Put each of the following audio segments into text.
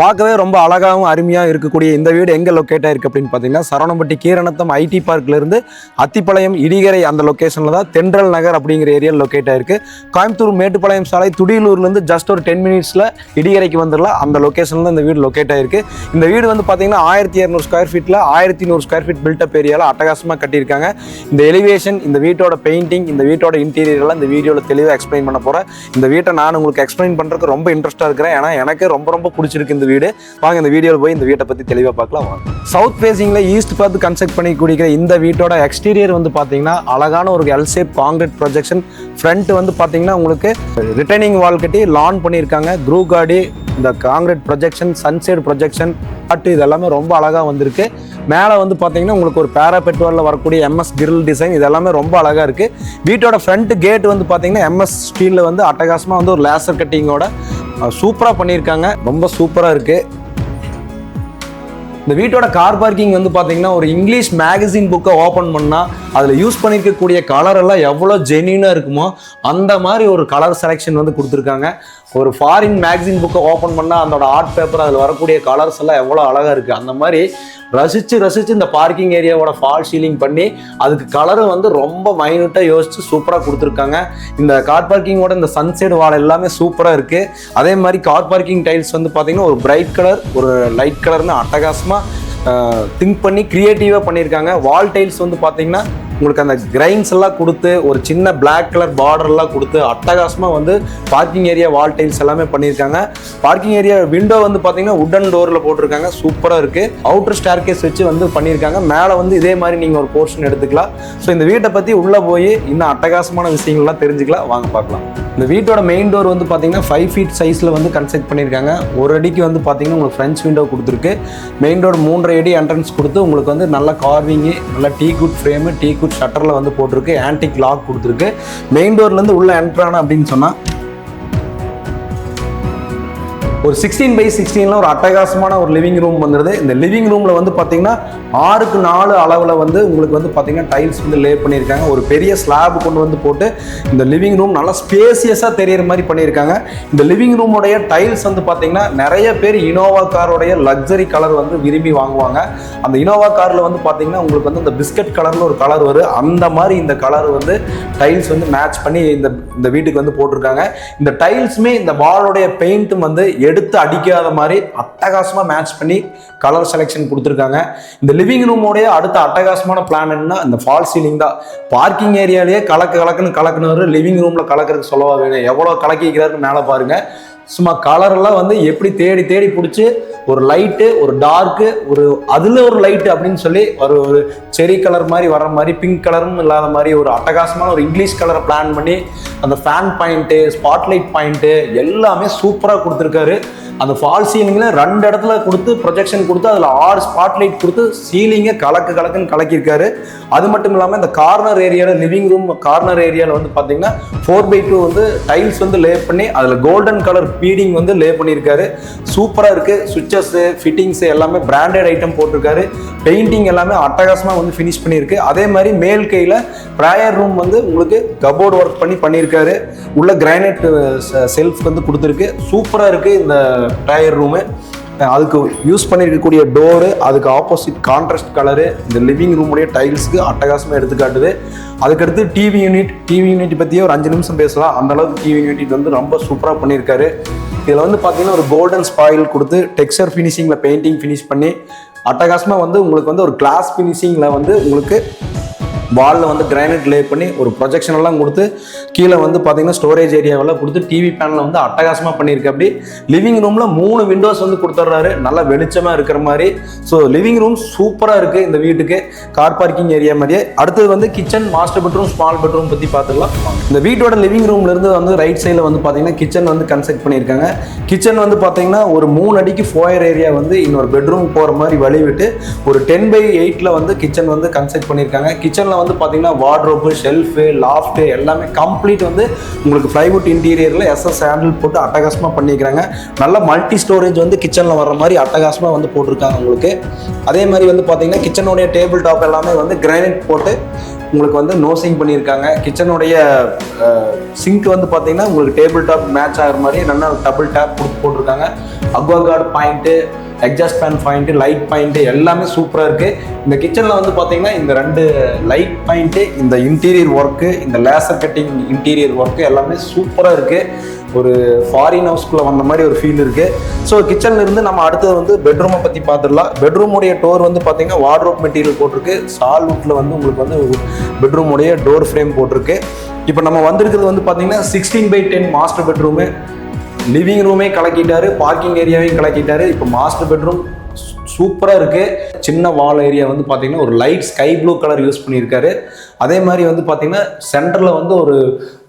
பார்க்கவே ரொம்ப அழகாகவும் அருமையாக இருக்கக்கூடிய இந்த வீடு எங்கே லொக்கேட் ஆயிருக்கு அப்படின்னு பார்த்தீங்கன்னா சரவணம்பட்டி கீரணத்தம் ஐடி பார்க்லேருந்து அத்திப்பாளையம் இடிகரை அந்த லொக்கேஷனில் தான் தென்றல் நகர் அப்படிங்கிற ஏரியாவில் லொக்கேட் ஆயிருக்கு. கோயம்புத்தூர் மேட்டுப்பாளையம் சாலை துடியலூர்லேருந்து ஜஸ்ட் ஒரு டென் மினிட்ஸில் இடிகரைக்கு வந்துடலாம். அந்த லொக்கேஷனில் இந்த வீடு லொக்கேட் ஆயிருக்கு. இந்த வீடு வந்து பார்த்தீங்கன்னா ஆயிரத்தி இரநூறு ஸ்கொயர் ஃபீட்டில் ஆயிரத்தி நூறு ஸ்கொயர் ஃபீட் பில்டப் ஏரியாவில் அட்டகாசமாக கட்டியிருக்காங்க. இந்த எலிவேஷன் இந்த வீட்டோட பெயிண்டிங் இந்த வீட்டோட இன்டீரியர்லாம் இந்த வீடியோவில் தெளிவாக எக்ஸ்பிளைன் பண்ண போகிறேன் இந்த வீட்டை நான் உங்களுக்கு எக்ஸ்பிளைன் பண்ணுறதுக்கு ரொம்ப இன்ட்ரெஸ்ட்டாக இருக்கிறேன். ஏன்னா எனக்கு ரொம்ப ரொம்ப பிடிச்சிருக்கு இந்த வீடு. வாங்க இந்த வீடியோவில் போய் இந்த வீட்டை பற்றி தெளிவாக பார்க்கலாம். வாங்க. சவுத் ஃபேசிங்கில் ஈஸ்ட் பார்த்து கன்ஸ்ட்ரக்ட் பண்ணி குடிக்கிற இந்த வீட்டோட எக்ஸ்டீரியர் வந்து பார்த்தீங்கன்னா அழகான ஒரு L shape concrete projection front வந்து பார்த்தீங்கன்னா உங்களுக்கு ரிட்டர்னிங் வால் கட்டி லான் பண்ணியிருக்காங்க. க்ரூ காடி இந்த காங்கிரீட் ப்ரொஜெக்ஷன் சன்சைடு ப்ரொஜெக்ஷன் பட்டு இது எல்லாமே ரொம்ப அழகாக வந்திருக்கு. மேலே வந்து பார்த்தீங்கன்னா உங்களுக்கு ஒரு பேரா பெட்ரோலில் வரக்கூடிய எம்எஸ் கிரில் டிசைன் இது எல்லாமே ரொம்ப அழகாக இருக்குது வீட்டோட ஃப்ரண்ட் கேட் வந்து பார்த்தீங்கன்னா எம்எஸ் ஸ்டீலில் வந்து அட்டகாசமாக வந்து ஒரு லேசர் கட்டிங்கோட சூப்பராக பண்ணியிருக்காங்க. ரொம்ப சூப்பராக இருக்குது இந்த வீட்டோட கார் பார்க்கிங் வந்து பார்த்தீங்கன்னா ஒரு இங்கிலீஷ் மேகசின் புக்கை ஓப்பன் பண்ணால் அதில் யூஸ் பண்ணியிருக்கக்கூடிய கலர் எல்லாம் எவ்வளோ ஜென்யூனாக இருக்குமோ அந்த மாதிரி ஒரு கலர் செலெக்ஷன் வந்து கொடுத்துருக்காங்க. ஒரு ஃபாரின் மேக்சின் புக்கை ஓப்பன் பண்ணால் அதோட ஆர்ட் பேப்பர் அதில் வரக்கூடிய கலர்ஸ் எல்லாம் எவ்வளோ அழகாக இருக்குது அந்த மாதிரி ரசித்து ரசித்து இந்த பார்க்கிங் ஏரியாவோட ஃபால் சீலிங் பண்ணி அதுக்கு கலரும் வந்து ரொம்ப மைனூட்டாக யோசித்து சூப்பராக கொடுத்துருக்காங்க. இந்த கார் பார்க்கிங்கோட இந்த சன்சைடு வால் எல்லாமே சூப்பராக இருக்குது அதே மாதிரி கார் பார்க்கிங் டைல்ஸ் வந்து பார்த்திங்கன்னா ஒரு பிரைட் கலர் ஒரு லைட் கலர்னு அட்டகாசமாக திங்க் பண்ணி க்ரியேட்டிவாக பண்ணியிருக்காங்க. வால் டைல்ஸ் வந்து பார்த்திங்கன்னா உங்களுக்கு அந்த கிரைன்ஸ் எல்லாம் கொடுத்து ஒரு சின்ன பிளாக் கலர் பார்டர் எல்லாம் கொடுத்து அட்டகாசமாக வந்து பார்க்கிங் ஏரியா வால் டைல்ஸ் எல்லாமே பண்ணியிருக்காங்க. பார்க்கிங் ஏரியா விண்டோ வந்து பார்த்தீங்கன்னா உடன் டோரில் போட்டிருக்காங்க. சூப்பராக இருக்குது அவுட்டர் ஸ்டேர்கேஸ் வச்சு வந்து பண்ணியிருக்காங்க. மேலே வந்து இதே மாதிரி நீங்கள் ஒரு போர்ஷன் எடுத்துக்கலாம். ஸோ இந்த வீட்டை பற்றி உள்ளே போய் இன்னும் அட்டகாசமான விஷயங்கள்லாம் தெரிஞ்சுக்கலாம். வாங்க பார்க்கலாம். இந்த வீட்டோட மெயின் டோர் வந்து பார்த்தீங்கன்னா ஃபைவ் ஃபீட் சைஸில் வந்து கன்ஸ்ட்ரக்ட் பண்ணியிருக்காங்க. ஒரு அடிக்கு வந்து பார்த்தீங்கன்னா உங்களுக்கு ஃப்ரெண்ட்ஸ் விண்டோ கொடுத்துருக்கு. மெயின் டோர் மூன்றரை அடி என்ட்ரன்ஸ் கொடுத்து உங்களுக்கு வந்து நல்ல கார்விங்கு நல்ல teak wood frame teak wood ஷட்டரில் வந்து போட்டிருக்கு. ஆன்டிக் லாக் கொடுத்துருக்கு மெயின் டோர்லேருந்து உள்ளே என்ட்ரான அப்படின்னு சொன்னால் ஒரு சிக்ஸ்டீன் பை சிக்ஸ்டீனில் ஒரு அட்டகாசமான ஒரு லிவிங் ரூம் வந்துடுது இந்த லிவிங் ரூமில் வந்து பார்த்தீங்கன்னா ஆறுக்கு நாலு அளவில் வந்து உங்களுக்கு வந்து பார்த்தீங்கன்னா டைல்ஸ் வந்து லே பண்ணியிருக்காங்க. ஒரு பெரிய ஸ்லாப் கொண்டு வந்து போட்டு இந்த லிவிங் ரூம் நல்லா ஸ்பேசியஸாக தெரியிற மாதிரி பண்ணியிருக்காங்க. இந்த லிவிங் ரூமுடைய டைல்ஸ் வந்து பார்த்தீங்கன்னா நிறைய பேர் இனோவா காரோடைய லக்ஸரி கலர் வந்து விரும்பி வாங்குவாங்க. அந்த இனோவா காரில் வந்து பார்த்தீங்கன்னா உங்களுக்கு வந்து இந்த பிஸ்கட் கலரில் ஒரு கலர் வரும். அந்த மாதிரி இந்த கலர் வந்து டைல்ஸ் வந்து மேட்ச் பண்ணி இந்த இந்த வீட்டுக்கு வந்து போட்டிருக்காங்க. இந்த டைல்ஸுமே இந்த வாலோடைய பெயிண்ட்டும் வந்து எடு எடுத்து அடிக்காத மாதிரி அட்டகாசமாக மேட்ச் பண்ணி கலர் செலெக்ஷன் கொடுத்துருக்காங்க. இந்த லிவிங் ரூமோடைய அடுத்த அட்டகாசமான பிளான் என்னன்னா இந்த ஃபால் சீலிங் தான். பார்க்கிங் ஏரியாலேயே கலக்கு கலக்குன்னு கலக்குனவர் லிவிங் ரூமில் கலக்கிறதுக்கு சொல்லவா வேணும். எவ்வளோ கலக்கிக்கிறாருன்னு மேலே பாருங்கள் சும்மா கலரெல்லாம் வந்து எப்படி தேடி தேடி பிடிச்சி ஒரு லைட்டு ஒரு டார்க்கு ஒரு அதில் ஒரு லைட்டு அப்படின்னு சொல்லி ஒரு ஒரு செரி கலர் மாதிரி வர மாதிரி பிங்க் கலரும் இல்லாத மாதிரி ஒரு அட்டகாசமான ஒரு இங்கிலீஷ் கலரை பிளான் பண்ணி அந்த ஃபேன் பாயிண்ட்டு ஸ்பாட்லைட் பாயிண்ட்டு எல்லாமே சூப்பராக கொடுத்துருக்காரு. அந்த ஃபால் சீலிங்கில் ரெண்டு இடத்துல கொடுத்து ப்ரொஜெக்ஷன் கொடுத்து அதில் ஆறு ஸ்பாட்லைட் கொடுத்து சீலிங்கை கலக்கு கலக்குன்னு கலக்கியிருக்காரு. அது மட்டும் இல்லாமல் இந்த கார்னர் ஏரியாவில் லிவிங் ரூம் கார்னர் ஏரியாவில் வந்து பார்த்தீங்கன்னா ஃபோர் பை டூ வந்து டைல்ஸ் வந்து லே பண்ணி அதில் கோல்டன் கலர் பீடிங் வந்து லே பண்ணியிருக்காரு. சூப்பராக இருக்குது சுவிச்சஸ்ஸு ஃபிட்டிங்ஸு எல்லாமே பிராண்டட் ஐட்டம் போட்டிருக்காரு. பெயிண்டிங் எல்லாமே அட்டகாசமாக வந்து ஃபினிஷ் பண்ணியிருக்கு. அதே மாதிரி மேல் கையில் ப்ரேயர் ரூம் வந்து உங்களுக்கு கபோர்டு ஒர்க் பண்ணி பண்ணியிருக்காரு. உள்ள கிரானைட் செல்ஃப் வந்து கொடுத்துருக்கு. சூப்பராக இருக்குது இந்த டயர் ரூமு அதுக்கு யூஸ் பண்ணியிருக்கக்கூடிய டோரு அதுக்கு ஆப்போசிட் கான்ட்ராஸ்ட் கலரு இந்த லிவிங் ரூமுடைய டைல்ஸ்க்கு அட்டகாசமாக எடுத்துக்காட்டுது அதுக்கடுத்து டிவி யூனிட் டிவி யூனிட் பற்றியே ஒரு அஞ்சு நிமிஷம் பேசலாம். அந்தளவுக்கு டிவி யூனிட் வந்து ரொம்ப சூப்பராக பண்ணியிருக்காரு இதில் வந்து பார்த்தீங்கன்னா ஒரு கோல்டன் ஸ்பாயில் கொடுத்து டெக்ஸ்சர் ஃபினிஷிங்கில் பெயிண்டிங் ஃபினிஷ் பண்ணி அட்டகாசமாக வந்து உங்களுக்கு வந்து ஒரு கிளாஸ் ஃபினிஷிங்கில் வந்து உங்களுக்கு வாலில் வந்து கிரானைட் லே பண்ணி ஒரு ப்ரொஜெக்ஷன் எல்லாம் கொடுத்து கீழே வந்து பார்த்தீங்கன்னா ஸ்டோரேஜ் ஏரியாவெல்லாம் கொடுத்து டிவி பேனல் வந்து அட்டகாசமாக பண்ணியிருக்கு. அப்படி லிவிங் ரூமில் மூணு விண்டோஸ் வந்து கொடுத்துட்றாரு நல்லா வெளிச்சமாக இருக்கிற மாதிரி. ஸோ லிவிங் ரூம் சூப்பராக இருக்குது இந்த வீட்டுக்கு. கார் பார்க்கிங் ஏரியா மாதிரியே. அடுத்தது வந்து kitchen master bedroom small bedroom பற்றி பார்த்துக்கலாம் இந்த வீட்டோட லிவிங் ரூம்லேருந்து வந்து ரைட் சைடில் வந்து பார்த்தீங்கன்னா கிச்சன் வந்து கன்ஸ்ட்ரக்ட் பண்ணியிருக்காங்க. கிச்சன் வந்து பார்த்தீங்கன்னா ஒரு மூணு அடிக்கு ஃபோயர் ஏரியா வந்து இன்னொரு பெட்ரூம் போகிற மாதிரி வழி விட்டு ஒரு டென் பை எயிட்டில் வந்து கிச்சன் வந்து கன்ஸ்ட்ரக்ட் பண்ணியிருக்காங்க. கிச்சனில் வந்து பார்த்தீங்கன்னா வார்ட்ரோப்பு ஷெல்ஃபு லாஃப்ட்டு எல்லாமே கம்ப்ளீட் வந்து உங்களுக்கு ஃப்ளைவுட் இன்டீரியரில் எஸ்எஸ் ஹேண்டில் போட்டு அட்டகாசமாக பண்ணிக்கிறாங்க. நல்ல மல்டி ஸ்டோரேஜ் வந்து கிச்சனில் வர மாதிரி அட்டகாசமாக வந்து போட்டிருக்காங்க உங்களுக்கு. அதே மாதிரி வந்து பார்த்தீங்கன்னா கிச்சனுடைய டேபிள் டாப் எல்லாமே வந்து கிரானைட் போட்டு உங்களுக்கு வந்து நோசிங் பண்ணியிருக்காங்க. கிச்சனுடைய சிங்க் வந்து பார்த்தீங்கன்னா உங்களுக்கு டேபிள் டாப் மேட்ச் ஆகிற மாதிரி நல்லா டபுள் டேப் கொடுத்து போட்டிருக்காங்க. Aquaguard point exhaust fan point light point எல்லாமே சூப்பராக இருக்குது இந்த கிச்சனில் வந்து பார்த்தீங்கன்னா இந்த ரெண்டு லைட் பாயிண்ட்டு இந்த இன்டீரியர் ஒர்க்கு இந்த லேசர் கட்டிங் இன்டீரியர் ஒர்க்கு எல்லாமே சூப்பராக இருக்குது ஒரு ஃபாரின் ஹவுஸ்க்குள்ளே வந்த மாதிரி ஒரு ஃபீல் இருக்குது ஸோ கிச்சன்ல இருந்து நம்ம அடுத்தது வந்து பெட்ரூமை பற்றி பார்த்துடலாம் பெட்ரூமுடைய டோர் வந்து பார்த்தீங்கன்னா வார்ட்ரோப் மெட்டீரியல் போட்டிருக்கு. சால்வுட்டில் வந்து உங்களுக்கு வந்து பெட்ரூமுடைய டோர் ஃப்ரேம் போட்டிருக்கு. இப்போ நம்ம வந்திருக்கிறது வந்து பார்த்தீங்கன்னா sixteen by ten master bedroom living ரூமே கலக்கிட்டாரு பார்க்கிங் ஏரியாவையும் கலக்கிட்டாரு. இப்போ மாஸ்டர் பெட்ரூம் சூப்பராக இருக்குது சின்ன வால் ஏரியா வந்து பார்த்தீங்கன்னா ஒரு light sky blue colour use பண்ணியிருக்காரு. அதே மாதிரி வந்து பார்த்தீங்கன்னா சென்டரில் வந்து ஒரு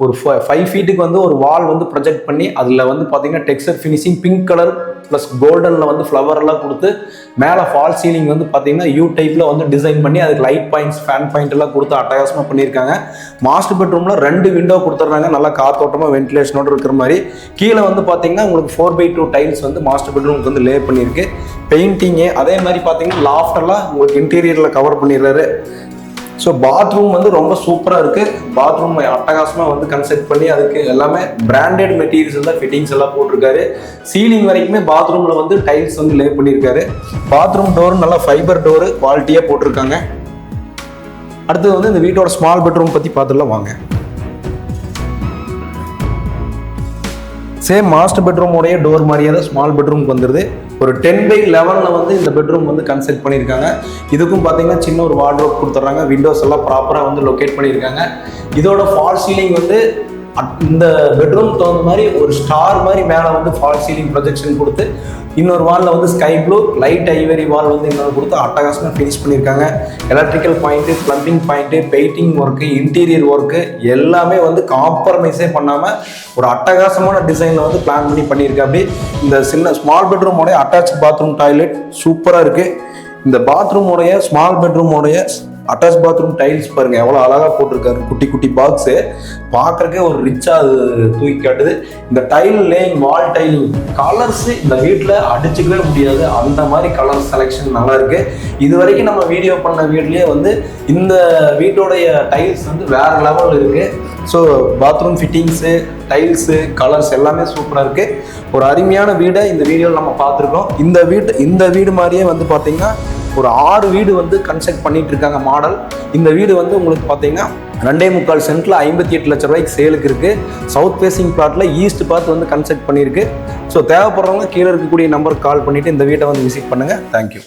ஒரு ஃபைவ் ஃபீட்டுக்கு வந்து ஒரு வால் வந்து ப்ரொஜெக்ட் பண்ணி அதில் வந்து பார்த்தீங்கன்னா texture finishing pink colour plus கோல்டனில் வந்து ஃப்ளவர்லாம் கொடுத்து மேலே ஃபால் சீலிங் வந்து பார்த்தீங்கன்னா யூ டைப்பில் வந்து டிசைன் பண்ணி அதுக்கு லைட் பாயிண்ட்ஸ் ஃபேன் பாயிண்ட் எல்லாம் கொடுத்து அட்டகாசமாக பண்ணியிருக்காங்க. மாஸ்டர் பெட்ரூமில் ரெண்டு விண்டோ கொடுத்துட்றாங்க. நல்லா காத்தோட்டமாக வென்டிலேஷனோடு இருக்கிற மாதிரி. கீழே வந்து பார்த்தீங்கன்னா உங்களுக்கு ஃபோர் பை டூ டைல்ஸ் வந்து மாஸ்டர் பெட்ரூமுக்கு வந்து லே பண்ணியிருக்கு. பெயிண்டிங்கு அதே மாதிரி பார்த்தீங்கன்னா லாஃப்டெல்லாம் உங்களுக்கு இன்டீரியரில் கவர் பண்ணிடுறாரு. ஸோ பாத்ரூம் வந்து ரொம்ப சூப்பராக இருக்குது பாத்ரூம் அட்டகாசமாக வந்து கன்செப்ட் பண்ணி அதுக்கு எல்லாமே பிராண்டட் மெட்டீரியல்ஸ் எல்லாம் ஃபிட்டிங்ஸ் எல்லாம் போட்டிருக்காரு. சீலிங் வரைக்குமே பாத்ரூமில் வந்து டைல்ஸ் வந்து லே பண்ணியிருக்காரு. பாத்ரூம் டோர் நல்லா ஃபைபர் டோரு குவாலிட்டியாக போட்டிருக்காங்க. அடுத்தது வந்து இந்த வீட்டோட ஸ்மால் பெட்ரூம் பற்றி பார்த்துலாம் வாங்க. சேம் மாஸ்டர் பெட்ரூமோடைய டோர் மாதிரியே தான் ஸ்மால் பெட்ரூம்க்கு வந்துடுது ஒரு டென் பை லெவனில் வந்து இந்த பெட்ரூம் வந்து கன்செப்ட் பண்ணியிருக்காங்க. இதுக்கும் பார்த்தீங்கன்னா சின்ன ஒரு வார்ட்ரோப் கொடுத்துட்றாங்க. விண்டோஸ் எல்லாம் ப்ராப்பராக வந்து லொக்கேட் பண்ணியிருக்காங்க. இதோட ஃபால் சீலிங் வந்து இந்த பெட்ரூம் தகுந்த மாதிரி ஒரு ஸ்டார் மாதிரி மேலே வந்து ஃபால் சீலிங் ப்ரொஜெக்ஷன் கொடுத்து இன்னொரு வாலில் வந்து sky blue light ivory wall வந்து இன்னொரு கொடுத்து அட்டகாசமாக ஃபினிஷ் பண்ணியிருக்காங்க electrical point plumbing point painting work interior work எல்லாமே வந்து காம்ப்ரமைஸே பண்ணாமல் ஒரு அட்டகாசமான டிசைனில் வந்து பிளான் பண்ணி பண்ணியிருக்கேன் அப்படி இந்த சின்ன ஸ்மால் பெட்ரூமோடைய அட்டாச் பாத்ரூம் டாய்லெட் சூப்பராக இருக்குது இந்த பாத்ரூமோடைய ஸ்மால் பெட்ரூமோடைய அட்டாச் பாத்ரூம் டைல்ஸ் பாருங்க எவ்வளோ அழகாக போட்டிருக்காரு. குட்டி குட்டி பாக்ஸு பார்க்கறக்கே ஒரு ரிச்சாக அது தூக்கி காட்டுது. இந்த tile laying wall tile colours இந்த வீட்டில் அடிச்சுக்கவே முடியாது. அந்த மாதிரி கலர் செலெக்ஷன் நல்லா இருக்கு. இது வரைக்கும் நம்ம வீடியோ பண்ண வீட்லேயே வந்து இந்த வீட்டோடைய டைல்ஸ் வந்து வேற லெவல் இருக்கு. So bathroom fittings tiles colours எல்லாமே சூப்பராக இருக்குது ஒரு அருமையான வீடை இந்த வீடியோவில் நம்ம பார்த்துருக்கோம். இந்த வீடு இந்த வீடு மாதிரியே வந்து பார்த்திங்கன்னா ஒரு ஆறு வீடு வந்து கன்ஸ்ட்ரக்ட் பண்ணிட்டு இருக்காங்க மாடல் இந்த வீடு வந்து உங்களுக்கு பார்த்தீங்கன்னா ரெண்டே முக்கால் சென்ட்ல ஐம்பத்தி எட்டு லட்ச ரூபாய்க்கு சேலுக்கு இருக்கு. சவுத் ஃபேசிங் பிளாட்ல ஈஸ்ட் பார்த்து வந்து கன்ஸ்ட்ரக்ட் பண்ணியிருக்கு ஸோ தேவைப்படுறவங்க கீழே இருக்கக்கூடிய நம்பருக்கு கால் பண்ணிட்டு இந்த வீட்டை வந்து விசிட் பண்ணுங்க. தேங்க்யூ